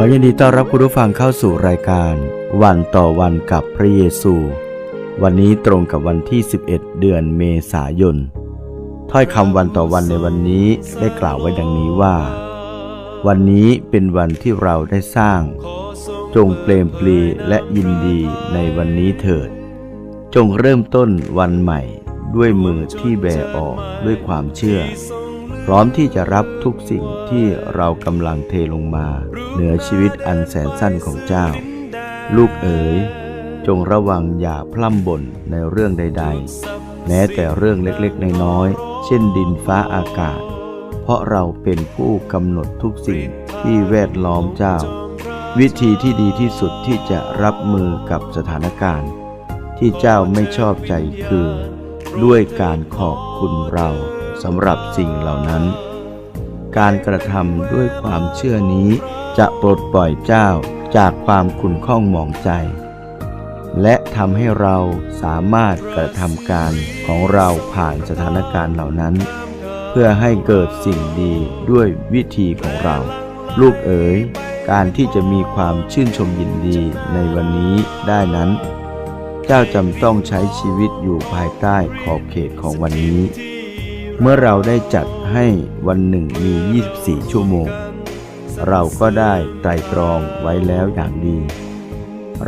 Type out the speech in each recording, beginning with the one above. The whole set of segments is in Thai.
ขอยินดีต้อนรับคุณผู้ฟังเข้าสู่รายการ วันต่อวันกับพระเยซู วันนี้ตรงกับวันที่ 11 เดือนเมษายน ถ้อยคำวันต่อวันในวันนี้ได้กล่าวไว้ดังนี้ว่า วันนี้เป็นวันที่เราได้สร้าง จงเปลมปลีและยินดีในวันนี้เถิด จงเริ่มต้นวันใหม่ด้วยมือที่แบออกด้วยความเชื่อ ร้อมที่จะรับทุกสิ่งที่เรากำลังเทลงมา เหนือชีวิตอันแสนสั้นของเจ้า ลูกเอ๋ย จงระวังอย่าพล่ำบ่นในเรื่องใด ๆ แม้แต่เรื่องเล็กๆ น้อยๆ เช่นดินฟ้าอากาศ เพราะเราเป็นผู้กำหนดทุกสิ่งที่แวดล้อมเจ้า วิธีที่ดีที่สุดที่จะรับมือกับสถานการณ์ ที่เจ้าไม่ชอบใจคือ ด้วยการขอบคุณเราสำหรับสิ่งเหล่านั้น การกระทำด้วยความเชื่อนี้จะปลดปล่อยเจ้าจากความขุ่นข้องหมองใจ และทำให้เราสามารถกระทำการของเราผ่านสถานการณ์เหล่านั้น เพื่อให้เกิดสิ่งดีด้วยวิธีของเรา ลูกเอ๋ยการที่จะมีความชื่นชมยินดีในวันนี้ได้นั้น เจ้าจำต้องใช้ชีวิตอยู่ภายใต้ขอบเขตของวันนี้ เมื่อเราได้จัดให้วันหนึ่งมี 24 ชั่วโมง เราก็ได้ไตรตรองไว้แล้วอย่างดี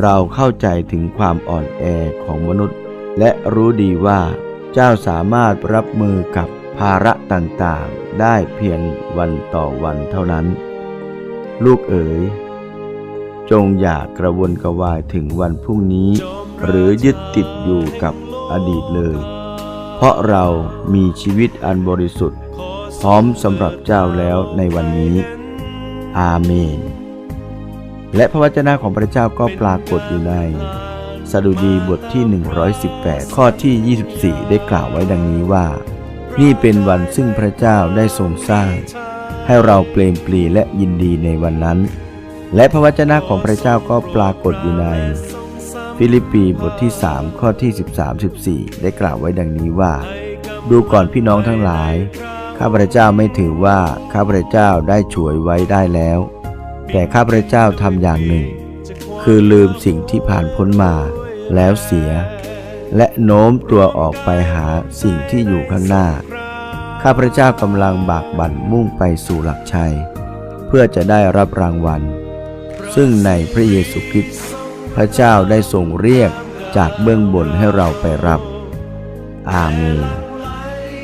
เราเข้าใจถึงความอ่อนแอของมนุษย์ และรู้ดีว่าเจ้าสามารถรับมือกับภาระต่างๆ ได้เพียงวันต่อวันเท่านั้น ลูกเอ๋ย จงอย่ากระวนกระวายถึงวันพรุ่งนี้ หรือยึดติดอยู่กับอดีตเลย เพราะเรามีชีวิตอันบริสุทธิ์ พร้อมสำหรับเจ้าแล้วในวันนี้ อาเมน และพระวจนะของพระเจ้าก็ปรากฏอยู่ในสดุดีบทที่ 118 ข้อที่ 24 ได้กล่าวไว้ดังนี้ว่า นี่เป็นวันซึ่งพระเจ้าได้ทรงสร้าง ให้เราเปลมปลีและยินดีในวันนั้น และพระวจนะของพระเจ้าก็ปรากฏอยู่ใน ฟิลิปปีบทที่ 3 ข้อที่ 13-14 ได้กล่าวไว้ดังนี้ว่า ดูก่อนพี่น้องทั้งหลาย ข้าพระเจ้าไม่ถือว่าข้าพระเจ้าได้ฉวยไว้ได้แล้ว แต่ข้าพระเจ้าทำอย่างหนึ่ง คือลืมสิ่งที่ผ่านพ้นมา แล้วเสีย และโน้มตัวออกไปหาสิ่งที่อยู่ข้างหน้า ข้าพระเจ้ากำลังบากบั่นมุ่งไปสู่หลักชัย เพื่อจะได้รับรางวัล ซึ่งในพระเยซูคริสต์ พระเจ้าได้ทรงเรียกจากเบื้องบนให้เราไปรับ อาเมน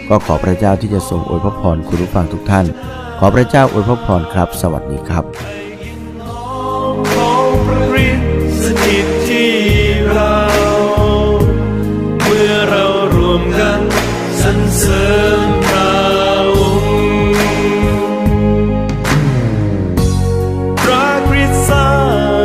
ก็ขอพระเจ้าที่จะทรงอวยพระพรคุณผู้ฟังทุกท่าน ขอพระเจ้าอวยพระพรครับ สวัสดีครับสราง